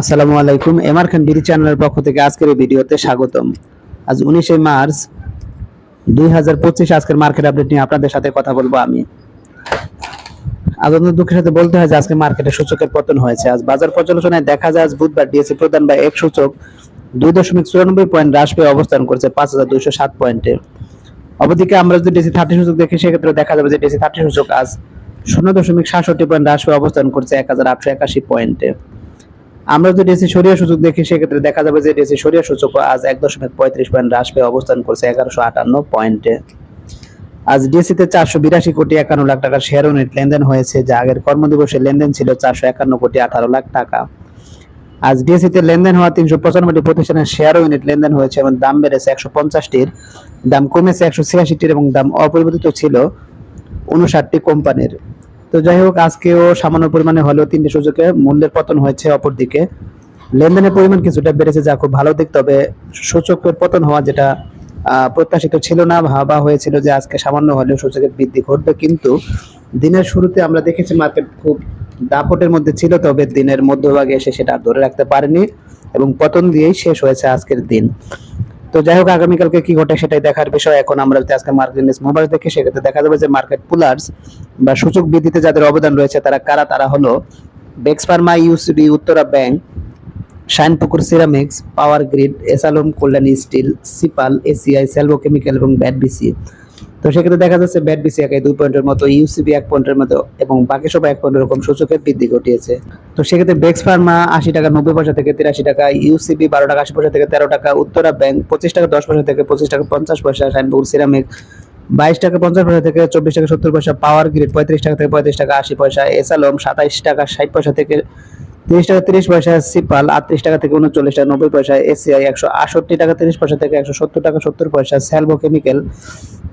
আসসালামু আলাইকুম এমআর খান বিডি চ্যানেলের পক্ষ থেকে আজকের এই ভিডিওতে স্বাগতম। আজ উনিশে মার্চ দুই হাজার পঁচিশ আজকের মার্কেট আপডেট নিয়ে আপনাদের সাথে কথা বলব আমি। আজ দুঃখের সাথে বলতে হয় যে আজকে মার্কেটে সূচকের পতন হয়েছে। আজ বাজার পর্যালোচনায় দেখা যায়, আজ বুধবার ডিএসসি প্রদান বা এক সূচক দুই দশমিক চুরানব্বই পয়েন্ট হ্রাস পেয়ে অবস্থান করছে পাঁচ হাজার দুইশো সাত পয়েন্টে। অবদিকে আমরা যদি ডিসি থার্টি সূচক দেখি, সেক্ষেত্রে দেখা যাবে যে ডিসি থার্টি সূচক আজ শূন্য দশমিক সাতষট্টি পয়েন্ট হ্রাস পেয়ে অবস্থান করছে এক হাজার আটশো একাশি পয়েন্টে। আমরা যদি ডিসি সরিয়া সূচক দেখি, সেক্ষেত্রে দেখা যাবে যে ডিসি সরিয়া সূচক আজ এক দশমিক পঁয়ত্রিশ পয়েন্ট হ্রাস পেয়ে অবস্থান করছে এগারোশো আটান্ন পয়েন্টে। আজ ডিএসিতে চারশো বিরাশি কোটি একান্ন লাখ টাকার শেয়ার ইউনিট লেনদেন হয়েছে, যা আগের কর্মদিবসে লেনদেন ছিল চারশো একান্ন কোটি আঠারো লাখ টাকা। আজ ডিএসিতে লেনদেন হওয়া তিনশো পঁচানব্বইটি প্রতিষ্ঠানের শেয়ার ইউনিট লেনদেন হয়েছে, এবং দাম বেড়েছে একশো পঞ্চাশটির। দাম কমেছে একশো ছিয়াশিটির, এবং দাম অপরিবর্তিত ছিল উনষাটটি কোম্পানির। তো যাই হোক, আজকেও সামান্য পরিমাণে হলেও তিনটি সূচকে মূল্যের পতন হয়েছে অপরদিকে। লেনদেনের পরিমাণ কিছুটা বেড়েছে যা খুব ভালো দিক, তবে সূচকের পতন হওয়া যেটা প্রত্যাশিত ছিল না, ভাবা হয়েছিল যে আজকে সামান্য হলেও সূচকের বৃদ্ধি ঘটবে। কিন্তু দিনের শুরুতে আমরা দেখেছি মার্কেট খুব দাপটের মধ্যে ছিল, তবে দিনের মধ্যভাগে এসে সেটা ধরে রাখতে পারেনি এবং পতন দিয়েই শেষ হয়েছে আজকের দিন। তো যাই হোক, আগামীকালকে কি ঘটে সেটাই দেখার বিষয়। এখন আমরা যদি আজকে মার্কেট মোবাইল দেখি, সেক্ষেত্রে দেখা যাবে যে মার্কেট পুলার্স বা সূচক বৃদ্ধিতে যাদের অবদান রয়েছে, তারা কারা? তারা হলো বেক্স pharma UCD Uttara bank Shinepukur ceramics power grid এসালুম Kalyani steel সিপাল এসিআই সেলভো কেমিক্যাল এবং ব্যাট বিসি তো সেক্ষেত্রে দেখা যাচ্ছে ব্যাট বিসি একাই দুই পয়েন্টের মতো ইউসিবি এক পয়েন্টের মতো এবং বাকি সবাই এক পয়েন্টের এরকম সূচকের বৃদ্ধি ঘটিয়েছে। তো সেক্ষেত্রে বেক্স ফার্মা আশি টাকা নব্বই পয়সা থেকে তিরাশি টাকা ইউসিবি বারো টাকা আশি পয়সা থেকে তেরো টাকা, উত্তরা ব্যাংক পঁচিশ টাকা দশ পয়সা থেকে পঁচিশ টাকা পঞ্চাশ পয়সা শাইনপুকুর সিরামিক বাইশ টাকা পঞ্চাশ পয়সা থেকে চব্বিশ টাকা সত্তর পয়সা পাওয়ার গ্রিড পঁয়ত্রিশ টাকা থেকে পঁয়ত্রিশ টাকা আশি পয়সা এসালম সাতাইশ টাকা ষাট পয়সা থেকে তিরিশ টাকা তিরিশ পয়সা সিপাল, আটত্রিশ টাকা থেকে উনচল্লিশ টাকা, নব্বই পয়সা এসিআই, একশো আটষট্টি টাকা তিরিশ পয়সা থেকে একশো সত্তর টাকা সত্তর পয়সা স্যালভো কেমিক্যাল,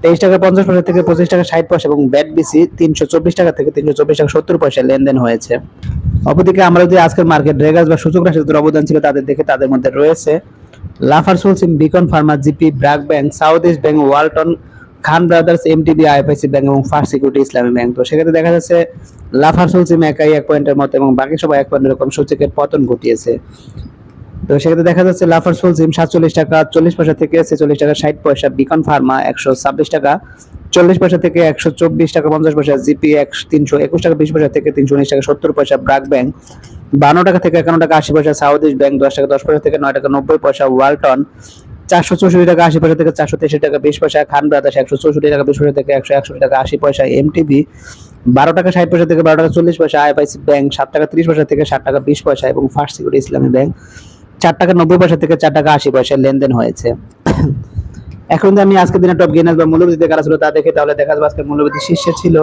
তেইশ টাকা পঞ্চাশ পয়সা থেকে পঁচিশ টাকা ষাট পয়সা এবং ব্যাট বিসি তিনশো চব্বিশ টাকা থেকে তিনশো চব্বিশ টাকা সত্তর পয়সা লেনদেন হয়েছে। অপরদিকে আমরা যদি আজকের মার্কেট রেগাস বা সূচক রাশি অবদান ছিল তাদের দেখে তাদের মধ্যে রয়েছে লাফার সুলসিম beacon pharma, GP BRAC bank, south east bank, Walton Khan brothers MTB IFIC bank এবং ফার্স্ট সিকিউরিটি ইসলামী ব্যাংক তো সেক্ষেত্রে দেখা যাচ্ছে, লাফার সুলসিম একাই এক পয়েন্টের মতো এবং বাকি সবাই এক পয়েন্টের এরকম সূচকের পতন ঘটিয়েছে। তো সেক্ষেত্রে দেখা যাচ্ছে, লাফার সুলসিম সাতচল্লিশ টাকা, চল্লিশ পয়সা থেকে ছেচল্লিশ টাকা, ষাট পয়সা, বিকন ফার্মা, একশো ছাব্বিশ টাকা, চল্লিশ পয়সা থেকে একশো চব্বিশ টাকা, পঞ্চাশ পয়সা, জিপি এক তিনশো একুশ টাকা, বিশ পয়সা থেকে তিনশো উনিশ টাকা, সত্তর পয়সা, ব্রাক ব্যাংক, বান্ন টাকা থেকে একান্ন টাকা, আশি পয়সা, সাউথ ইস্ট ব্যাংক, দশ টাকা, দশ পয়সা থেকে নয় টাকা, নব্বই পয়সা, ওয়ালটন চারশো চৌষট্টি টাকা আশি পয়সা থেকে চারশো তেষট্টি টাকা বিশ পয়সা খান ব্রাদার্স একশো চৌষট্টি টাকা বিশ পয়সা থেকে একশো একষট্টি টাকা আশি পয়সা এমটিভি বারো টাকা, ষাট পয়সা থেকে বারো টাকা, চল্লিশ পয়সা আইএফআইসি ব্যাংক সাত টাকা, তিরিশ পয়সা থেকে ষাট টাকা, বিশ পয়সা এবং ফার্স্ট সিকিউরিটি ইসলামী ব্যাংক চার টাকা, নব্বই পয়সা থেকে চার টাকা, আশি পয়সা লেনদেন হয়েছে। এখন আমি আজকের দিনে টপ গেনার্স বা মূল্যবৃদ্ধি কারা ছিল তা দেখে তাহলে দেখা যাবে আজকে মূল্যবৃদ্ধি শীর্ষে ছিল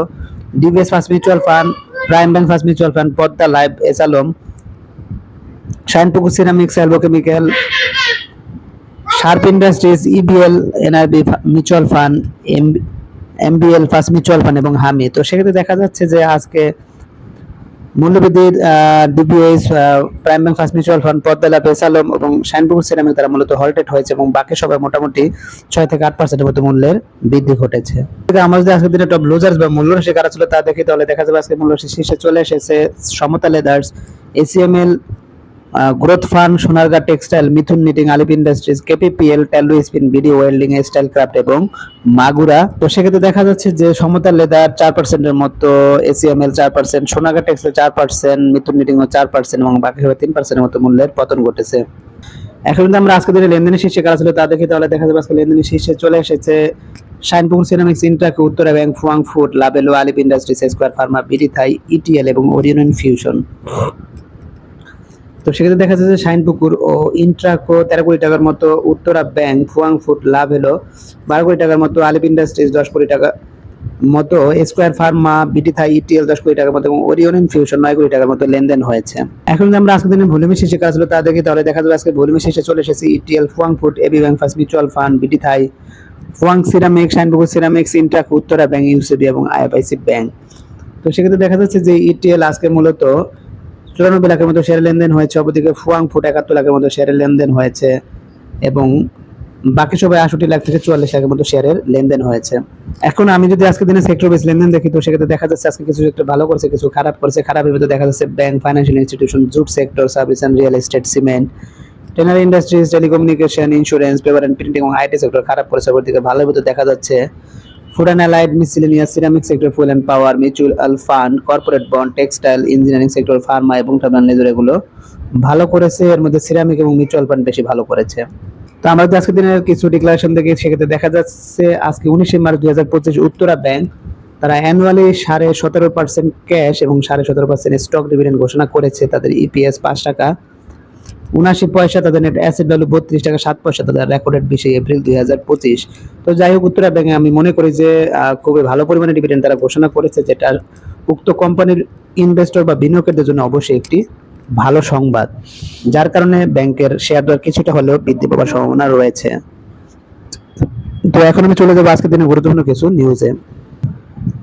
DBS first mutual fund prime bank first mutual fund Padma life এসালম Shinepukur ceramics অ্যালবোকেমিক্যাল sharp industries EBL NRB mutual fund M MBL first mutual fund এবং হামি তো সেক্ষেত্রে দেখা যাচ্ছে যে আজকে মূল্যবৃদ্ধির DBS prime bank first mutual fund Padma পেসালম এবং শাইনপুকুর সিরামিক তারা মূলত হলটেড হয়েছে এবং বাকি সবাই মোটামুটি ছয় থেকে আট পার্সেন্টের মতো মূল্যের বৃদ্ধি ঘটেছে। আমরা যদি আজকের দিনে টপ লুজার্স বা মূল্য রাশি কারা ছিল তা দেখি তাহলে দেখা যাবে আজকে মূল্য শীর্ষে চলে এসেছে Samata leathers ACML growth fund, Sonargaon textile, Mithun knitting Alif industries, KPPL Tallu spin BD welding, style craft এবং মাগুরা। তো সেক্ষেত্রে দেখা যাচ্ছে যে সমতা লেদার চার পার্সেন্টের মতো, এসিএমএল চার পার্সেন্ট সোনারগাঁ টেক্সটাইল চার পার্সেন্ট মিথুন নিটিং ও চার পার্সেন্ট এবং বাকি সবাই তিন পার্সেন্টের মতো মূল্যের পতন ঘটেছে। এখন যদি আমরা আজকে দিনে লেনদেনের শীর্ষে কারা ছিল তা দেখি, তাহলে দেখা যাবে আজকে লেনদেনের শীর্ষে চলে এসেছে Shinepukur ceramics ইন্ট্রাক Uttara bank Fu-Wang food লাবেলো, Alif industries, square pharma, BD Thai, ETL এবং ওরিয়ন ফিউশন তো সেক্ষেত্রে দেখা যাচ্ছে শাইনপুকুর ও ইন্ট্রাকো তেরো কোটি টাকার মতো উত্তরা ব্যাংক ফুয়াং ফুড লাভ হলো বারো কোটি টাকার মতো আলিপ ইন্ডাস্ট্রিজ, দশ কোটি টাকা মতো স্কোয়ার ফার্মা, বিটি থাই, ইটিএল দশ কোটি টাকার মতো এবং ওরিয়ন ফিউশন নয় কোটি টাকার মতো লেনদেন হয়েছে। এখন আমরা আজকের দিনে ভলিউমি শীর্ষে কাজ হলো তা দেখি, তাহলে দেখা যাবে আজকে ভলিউমি শীর্ষে চলে এসেছে ETL Fuwang food AB bank, first mutual fund, BT Thai, Fuwang ceramic Shinepukur ceramics ইন্ট্রাক Uttara bank, UCB এবং আইএফআইসি ব্যাংক। তো সেক্ষেত্রে দেখা যাচ্ছে যে ইটিএল আজকে মূলত চুরানব্বই লাখের মতো শেয়ার লেনদেন হয়েছে, অপরদিকে ফুয়াং ফুট একাত্তর লাখের মতো শেয়ারের লেনদেন হয়েছে এবং বাকি সবাই আষট্টি লাখ থেকে চুয়াল্লিশ লাখের মতো শেয়ারের লেনদেন হয়েছে। এখন আমি যদি আজকে দিনে সেক্টর বেস লেনদেন দেখি, তো সেক্ষেত্রে দেখা যাচ্ছে আজকে কিছু সেক্টর ভালো করেছে, কিছু খারাপ করছে। খারাপের ভিতরে দেখা যাচ্ছে bank financial institution jute sector service and real estate cement tannery industries telecommunication insurance paper and printing এবং আইটি সেক্টর খারাপ করেছে ওপর দিকে ভালোর ভিতরে দেখা যাচ্ছে। Food and ceramic sector fuel and power mutual fund corporate bond textile engineering sector pharma এবং এগুলো ভালো করেছে। এর মধ্যে সিরামিক এবং মিউচুয়াল ফান্ড বেশি ভালো করেছে। তো আমরা যদি আজকে দিনের কিছু ডিক্লারেশন দেখি সেক্ষেত্রে দেখা যাচ্ছে, আজকে উনিশে মার্চ দুই পঁচিশ উত্তরা ব্যাংক তারা অ্যানুয়ালি সাড়ে সতেরো পার্সেন্ট ক্যাশ এবং সাড়ে সতেরো পার্সেন্ট স্টক ডিভিডেন্ড ঘোষণা করেছে। তাদের ইপিএস পাঁচ টাকা। উনাশি পয়সা, তাদের নেট অ্যাসেট ভ্যালু বত্রিশ টাকা, সাত পয়সা, তাদের রেকর্ডেড বিশে এপ্রিল দুই হাজার পঁচিশ। তো যাই হোক, উত্তরা ব্যাংকে আমি মনে করি যে খুবই ভালো পরিমাণে ডিভিডেন্ড তারা ঘোষণা করেছে, যেটা উক্ত কোম্পানির ইনভেস্টর বা বিনিয়োগকারীদের জন্য অবশ্যই একটি ভালো সংবাদ। যার কারণে ব্যাংকের শেয়ার দর কিছুটা হলেও বৃদ্ধি পাওয়ার সম্ভাবনা রয়েছে। তো এখন আমি চলে যাব আজকের দিনে গুরুত্বপূর্ণ কিছু নিউজে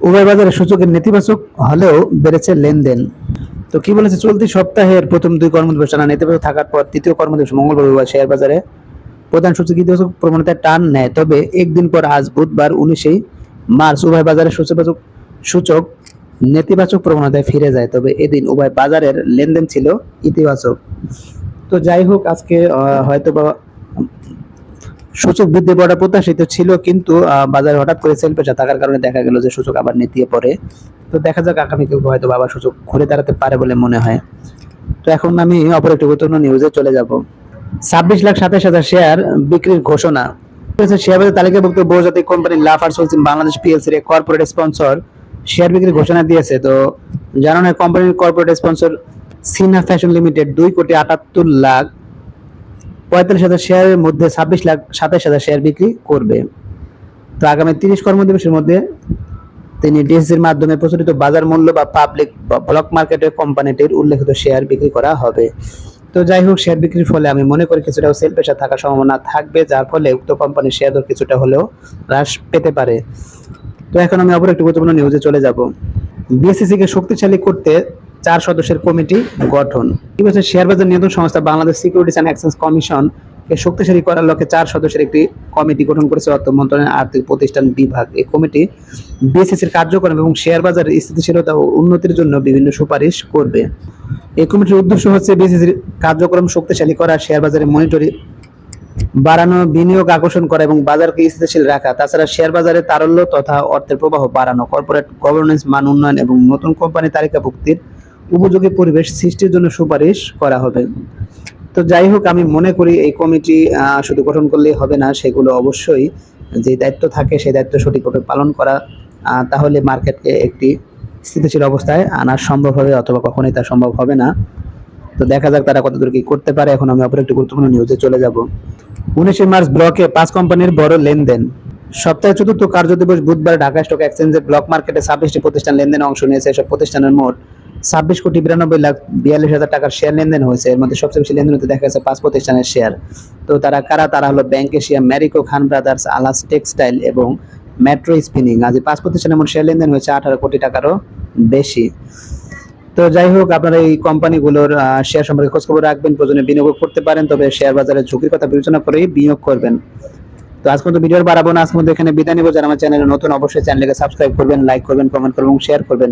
উভয় বাজারে সূচকের নেতিবাচক হলেও বেড়েছে লেনদেন। তো কি বলেছে? চলতি সপ্তাহের প্রথম দুই কর্মদিবস টানা নেতিবাচক থাকার পর তৃতীয় কর্মদিবস মঙ্গলবার রবিবার শেয়ার বাজারে প্রধান সূচক ইতিবাচক প্রবণতায় টান নেয়, তবে একদিন পর আজ বুধবার উনিশেই মার্চ উভয় বাজারের সূচক সূচক নেতিবাচক প্রবণতায় ফিরে যায়, তবে এদিন উভয় বাজারের লেনদেন ছিল ইতিবাচক। তো যাই হোক, আজকে হয়তো বা সূচক বৃদ্ধি পাওয়াটা প্রত্যাশিত ছিল, কিন্তু বাজারে হঠাৎ করে সেল পেশা থাকার কারণে দেখা গেল যে সূচক আবার নেতিয়ে পড়ে। তো দেখা যাক আগামীকাল হয়তো আবার সূচক ঘুরে দাঁড়াতে পারে বলে মনে হয়। তো এখন আমি অপর একটি গুরুত্বপূর্ণ নিউজে চলে যাব। ছাব্বিশ লাখ সাতাশ হাজার শেয়ার বিক্রির ঘোষণা। শেয়ার বাজার তালিকাভুক্ত বহুজাতিক কোম্পানি লাফার সোলসিম বাংলাদেশ পিএলসির এক কর্পোরেট স্পন্সর শেয়ার বিক্রির ঘোষণা দিয়েছে। তো জানানো হয় কোম্পানির কর্পোরেট স্পন্সর সিনা ফ্যাশন লিমিটেড দুই কোটি আটাত্তর লাখ পঁয়তাল্লিশ হাজার শেয়ারের মধ্যে ছাব্বিশ লাখ সাতাশ হাজার শেয়ার বিক্রি করবে। তো আগামী তিরিশ কর্মদিবসের মধ্যে তিনি ডিএসসির মাধ্যমে প্রচলিত বাজার মূল্য বা পাবলিক ব্লক মার্কেটের কোম্পানিটির উল্লেখিত শেয়ার বিক্রি করা হবে। তো যাই হোক শেয়ার বিক্রির ফলে আমি মনে করি কিছুটা সেল প্রেশার থাকার সম্ভাবনা থাকবে, যার ফলে উক্ত কোম্পানির শেয়ার দর কিছুটা হলেও হ্রাস পেতে পারে। তো এখন আমি অপর একটি গুরুত্বপূর্ণ নিউজে চলে যাব। বিএসসিসি কে শক্তিশালী করতে চার সদস্যের কমিটি গঠন। কি বলছে শেয়ার বাজার নিয়ন্ত্রণ সংস্থা Bangladesh securities and exchange commission কে শক্তিশালী করার লক্ষ্যে চার সদস্যের একটি কমিটি গঠন করেছে অর্থ মন্ত্রণালয়ের আর্থিক প্রতিষ্ঠান বিভাগ। এই কমিটি বিএসসিসির কার্যক্রম এবং শেয়ার বাজারের স্থিতিশীলতা ও উন্নতির জন্য বিভিন্ন সুপারিশ করবে। এই কমিটির উদ্দেশ্য হচ্ছে বিএসসিসির কার্যক্রম শক্তিশালী করা, শেয়ার বাজারে মনিটরি বাড়ানো, বিনিয়োগ আকর্ষণ করা এবং বাজারকে স্থিতিশীল রাখা, তাছাড়া শেয়ার বাজারে তারল্য তথা অর্থের প্রবাহ বাড়ানো, কর্পোরেট গভর্নেন্স মান উন্নয়ন এবং নতুন কোম্পানি তালিকাভুক্তির উপযোগী পরিবেশ সৃষ্টির জন্য সুপারিশ করা হবে। তো যাই হোক, আমি মনে করি এই কমিটি শুধু গঠন করলেই হবে না, সেগুলো অবশ্যই যে দায়িত্ব থাকে, সেই দায়িত্ব সঠিকভাবে পালন করা তাহলে মার্কেটকে একটি স্থিতিশীল অবস্থায় আনা সম্ভব হবে অথবা কখনোই তা সম্ভব হবে না। তো দেখা যাক তারা কতদূর কি করতে পারে। এখন আমি অপর একটি গুরুত্বপূর্ণ নিউজে চলে যাব। উনিশে মার্চ ব্লকে পাঁচ কোম্পানির বড় লেনদেন। সপ্তাহের চতুর্থ কার্যদিবস বুধবার ঢাকা স্টক এক্সচেঞ্জের ব্লক মার্কেটে ছাব্বিশটি প্রতিষ্ঠান লেনদেনে অংশ নিয়েছে। এসব প্রতিষ্ঠানের মোট ছাব্বিশ কোটি বিরানব্বই লাখ বিয়াল্লিশ হাজার টাকার শেয়ার লেনদেন হয়েছে। এর মধ্যে সবচেয়ে বেশি লেনদেন হতে দেখা গেছে পাঁচ প্রতিষ্ঠানের শেয়ার তো তারা কারা? তারা হলো bank Asia Marico Khan brothers আলাস textile এবং মেট্রো স্পিনিং আজ পাঁচ প্রতিষ্ঠানের মোট শেয়ার লেনদেন হয়েছে আঠারো কোটি টাকারও বেশি। তো যাই হোক, আপনারা এই কোম্পানিগুলোর শেয়ার সম্পর্কে খোঁজখবর রাখবেন, প্রয়োজনে বিনিয়োগ করতে পারেন, তবে শেয়ার বাজারে ঝুঁকির কথা বিবেচনা করেই বিনিয়োগ করবেন। তো আজকে তো ভিডিওর বাড়াবো না আজকে এখানে বিদায় নিব। যারা আমার চ্যানেলে নতুন, অবশ্যই চ্যানেলকে সাবস্ক্রাইব করবেন লাইক করবেন কমেন্ট করবেন এবং শেয়ার করবেন।